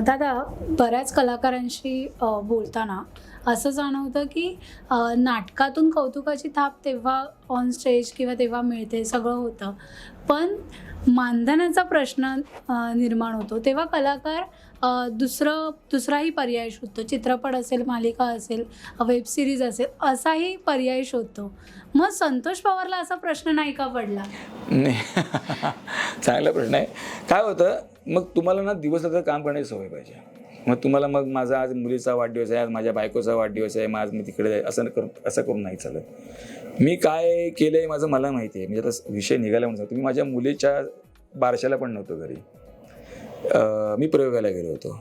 दादा बऱ्याच कलाकारांशी बोलताना असं जाणवतं की नाटकातून कौतुकाची थाप तेव्हा ऑन स्टेज किंवा तेव्हा मिळते सगळं होतं. पण मानधनाचा प्रश्न निर्माण होतो. तेव्हा कलाकार दुसरं दुसराही पर्याय शोधतो. चित्रपट असेल मालिका असेल वेब सिरीज असेल असाही पर्याय शोधतो. मग संतोष पवारला असा प्रश्न नाही का पडला? नाही. चांगला प्रश्न आहे. काय होतं मग तुम्हाला ना दिवस रात्र काम करण्याची सवय पाहिजे. मग तुम्हाला मग माझा आज मुलीचा वाढदिवस आहे आज माझ्या बायकोचा वाढदिवस आहे मग आज मी तिकडे आहे असं करू असं करून नाही चालत. मी काय केलं आहे माझं मला माहिती आहे. म्हणजे आता विषय निघाला म्हणून सांगतो. मी माझ्या मुलीच्या बारशाला पण नव्हतो घरी. मी प्रयोगाला गेलो होतो.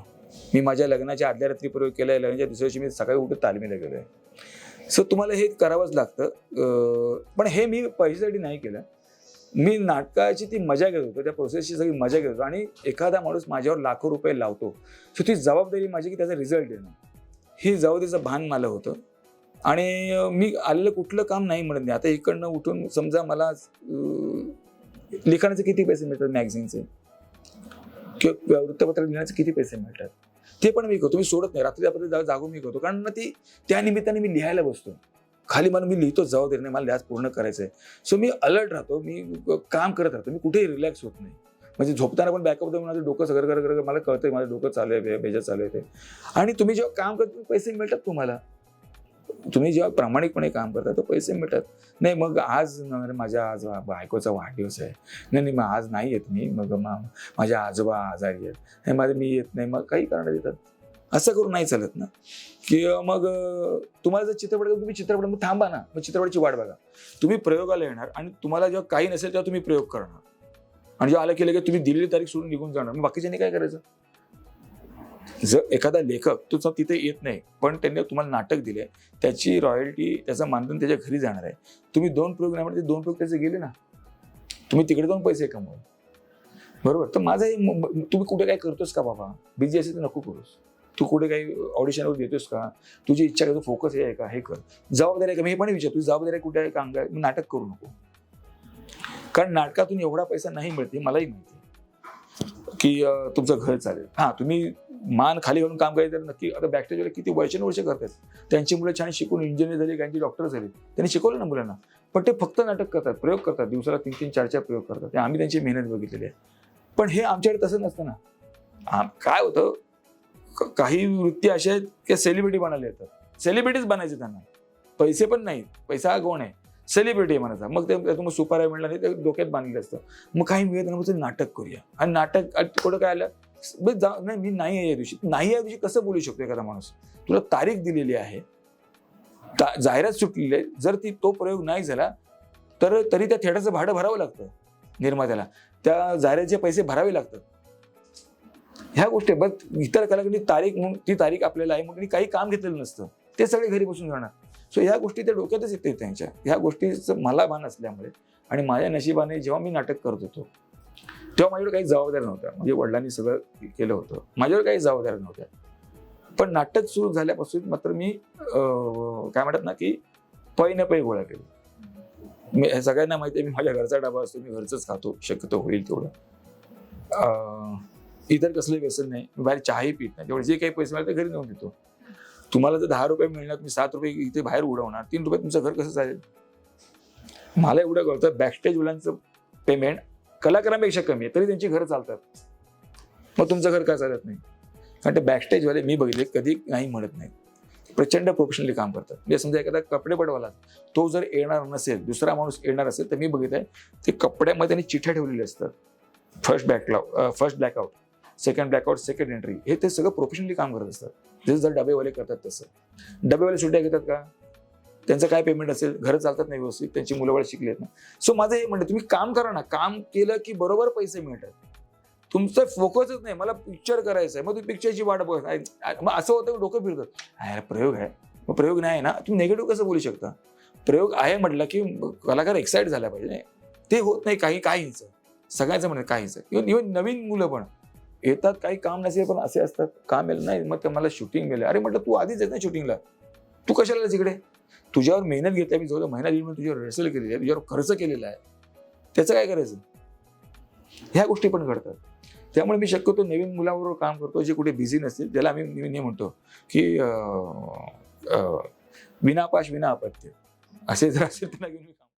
मी माझ्या लग्नाच्या आदल्या रात्री प्रयोग केला आहे लग्नाच्या दुसऱ्या दिवशी मी सकाळी उठून तालमीला गेलो आहे सो तुम्हाला हे करावंच लागतं. पण हे मी पैशासाठी नाही केलं. मी नाटकाची ती मजा घेत होतो त्या प्रोसेसची सगळी मजा घेत होतो. आणि एखादा माणूस माझ्यावर लाखो रुपये लावतो. सो ती जबाबदारी माझी की त्याचा रिझल्ट येणं ही जबाबदारीचं भान मला होतं. आणि मी आलेलं कुठलं काम नाही म्हणत नाही. आता इकडनं उठून समजा मला लिखाण्याचे लिखाणाचे किती पैसे मिळतात मॅगझिनचे किंवा वृत्तपत्र लिहिण्याचे किती पैसे मिळतात? ते पण मी करतो. मी सोडत नाही. रात्री आपण जागून मी करतो. कारण ना ती त्या निमित्ताने मी लिहायला बसतो. खाली मला मी लिहितो जबाबदारी नाही मला लिहाज पूर्ण करायचं आहे सो मी अलर्ट राहतो मी काम करत राहतो मी कुठेही रिलॅक्स होत नाही. म्हणजे झोपताना पण बॅकअप देऊन माझं डोकं सगळं कर करत मला कळतंय माझं डोकं चालू आहे बेजा चालू आहे ते. आणि तुम्ही जेव्हा काम करता पैसे मिळतात तुम्हाला. तुम्ही जेव्हा प्रामाणिकपणे काम करता तर पैसे मिळतात. नाही मग आज माझ्या आज बायकोचा वाढदिवस आहे. नाही नाही मग आज नाही येत मी मग माझ्या आजोबा आजारी आहेत. नाही माझं मी येत नाही मग काही कारण देतात. असं करून नाही चालत ना. की मग तुम्हाला जर चित्रपट तुम्ही चित्रपट मग थांबा ना मग चित्रपटाची वाट बघा. तुम्ही प्रयोगाला येणार आणि तुम्हाला जेव्हा काही नसेल तेव्हा तुम्ही प्रयोग करणार. आणि जेव्हा आलं केलं की तुम्ही दिलेली तारीख सोडून निघून जाणार. मग बाकीच्यांनी काय करायचं? जर एखादा लेखक तुझा तिथे येत नाही पण त्यांनी तुम्हाला नाटक दिले त्याची रॉयल्टी त्याचं मानधन त्याच्या घरी जाणार आहे. तुम्ही दोन प्रयोग नाही म्हणजे दोन प्रयोग त्याचे गेले ना. तुम्ही तिकडे जाऊन पैसे कमवा. बरोबर? तर माझं म- तुम्ही कुठे काय करतोस का बाबा? बिझी असेल तर नको करूस. तू कुठे काही ऑडिशनवर देतोस का? तुझी इच्छा काय फोकस हे आहे का? हे कर. जबाबदारी आहे का? मी हे पण विचार तुझी जबाबदारी कुठे आहे का? अंग नाटक करू नको. कारण नाटकातून एवढा पैसा नाही मिळते मलाही माहिती की तुमचं घर चालेल. हां तुम्ही मान खाली घालून काम करायचं तर नक्की आता बॅकस्टेजवर किती वर्षानुवर्ष करतात. त्यांची मुलं छान शिकून इंजिनियर झाले त्यांची डॉक्टर झाले. त्यांनी शिकवलं ना मुलांना. पण ते फक्त नाटक करतात प्रयोग करतात. दिवसाला तीन तीन चार चार प्रयोग करतात. ते आम्ही त्यांची मेहनत बघितलेली आहे. पण हे आमच्याकडे तसं नसतं ना. काय होतं? काही वृत्ती अशा आहेत की सेलिब्रिटी बनायला येतात. सेलिब्रिटीच बनायचे त्यांना. पैसे पण नाहीत. पैसा हा कोण आहे? सेलिब्रिटी म्हणायचा. मग ते तुम्हाला सुपर आहे नाही ते डोक्यात बांधलेलं असतं. मग काही मिळत नाही नाटक करूया. आणि नाटक कुठं काय आलं? बस जा नाही मी नाही आहे या दिवशी. नाही या दिवशी कसं बोलू शकतो एखादा माणूस? तुला तारीख दिलेली आहे. ता- जाहिरात सुटलेली आहे. जर ती तो प्रयोग नाही झाला तर तरी त्या थिएटरचं भाडं भरावं लागतं निर्मात्याला. त्या जाहिरातीचे पैसे भरावे लागतात. ह्या गोष्टी बघ इतर कलाकारांनी तारीख म्हणून ती तारीख आपल्याला आहे म्हणून काही काम घेतलेलं नसतं. ते सगळे घरी बसून जाणार सो ह्या गोष्टी त्या डोक्यातच येते त्यांच्या. ह्या गोष्टीचं मला भान असल्यामुळे आणि माझ्या नशिबाने जेव्हा मी नाटक करत होतो तेव्हा माझ्याकडे काही जबाबदार नव्हत्या. म्हणजे वडिलांनी सगळं केलं होतं. माझ्यावर काही जबाबदार नव्हत्या. पण नाटक सुरू झाल्यापासून मात्र मी काय म्हणतात ना की पै न पै गोळा केली. मी सगळ्यांना माहिती आहे मी माझ्या घरचा डबा असतो मी घरचंच खातो शक्यतो होईल तेवढं. इतर कसलं व्यसन नाही. मी बाहेर चहाही पित नाही. तेवढे जे काही पैसे मिळाले ते घरी नेऊन देतो. तुम्हाला जर दहा रुपये मिळणार तुम्ही सात रुपये इथे बाहेर उडवणार तीन रुपये तुमचं घर कसं चालेल? मला एवढं कळतं बॅकस्टेज मुलांचं पेमेंट कलाकारांपेक्षा कमी आहे तरी त्यांची घरं चालतात. मग तुमचं घर का चालत नाही? कारण ते बॅकस्टेजवाले मी बघितले कधी नाही म्हणत नाही प्रचंड प्रोफेशनली काम करतात. म्हणजे समजा एखादा कपडे पडवाला तो जर येणार नसेल दुसरा माणूस येणार असेल तर मी बघितलंय ते कपड्यामध्ये त्यांनी चिठ्ठ्या ठेवलेल्या असतात. First बॅकलाव first blackout second blackout second entry हे ते सगळं प्रोफेशनली काम करत असतात. जसं जर डबेवाले करतात तसं. डबेवाले सुट्ट्या घेतात का? त्यांचं काय पेमेंट असेल? घरं चालतात नाही व्यवस्थित त्यांची मुलं बाळ शिकली आहेत ना. सो माझं हे म्हणणं तुम्ही काम करा ना. काम केलं की बरोबर पैसे मिळतात. तुमचं फोकसच नाही. मला पिक्चर करायचं आहे. मग तुम्ही पिक्चरची वाट बघत आहे. मग असं होतं की डोकं फिरतं. अरे प्रयोग आहे. मग प्रयोग नाही आहे ना. तुम्ही नेगेटिव्ह कसं बोलू शकता? प्रयोग आहे म्हटलं की कलाकार एक्साइट झाला पाहिजे. ते होत नाही काही काहीच. सगळ्यांचं म्हणत काहींचं. इव्हन इव्हन नवीन मुलं पण. येतात काही काम नसेल पण असे असतात. काम मिळेल नाही मग ते मला शूटिंग मिळेल. अरे म्हटलं तू आधीच येत ना शूटिंगला तू कशाला तिकडे इकडे? तुझ्यावर मेहनत घेतली मी जवळ महिना दीड तुझ्यावर रिहर्सल केलेली आहे तुझ्यावर खर्च केलेला आहे. त्याचं काय करायचं? ह्या गोष्टी पण घडतात. त्यामुळे मी शक्यतो नवीन मुलाबरोबर काम करतो जे कुठे बिझी नसतील ज्याला आम्ही मी नेहमी म्हणतो की अं, विनापाश विना अपत्य असे जर असेल त्यांना घेऊन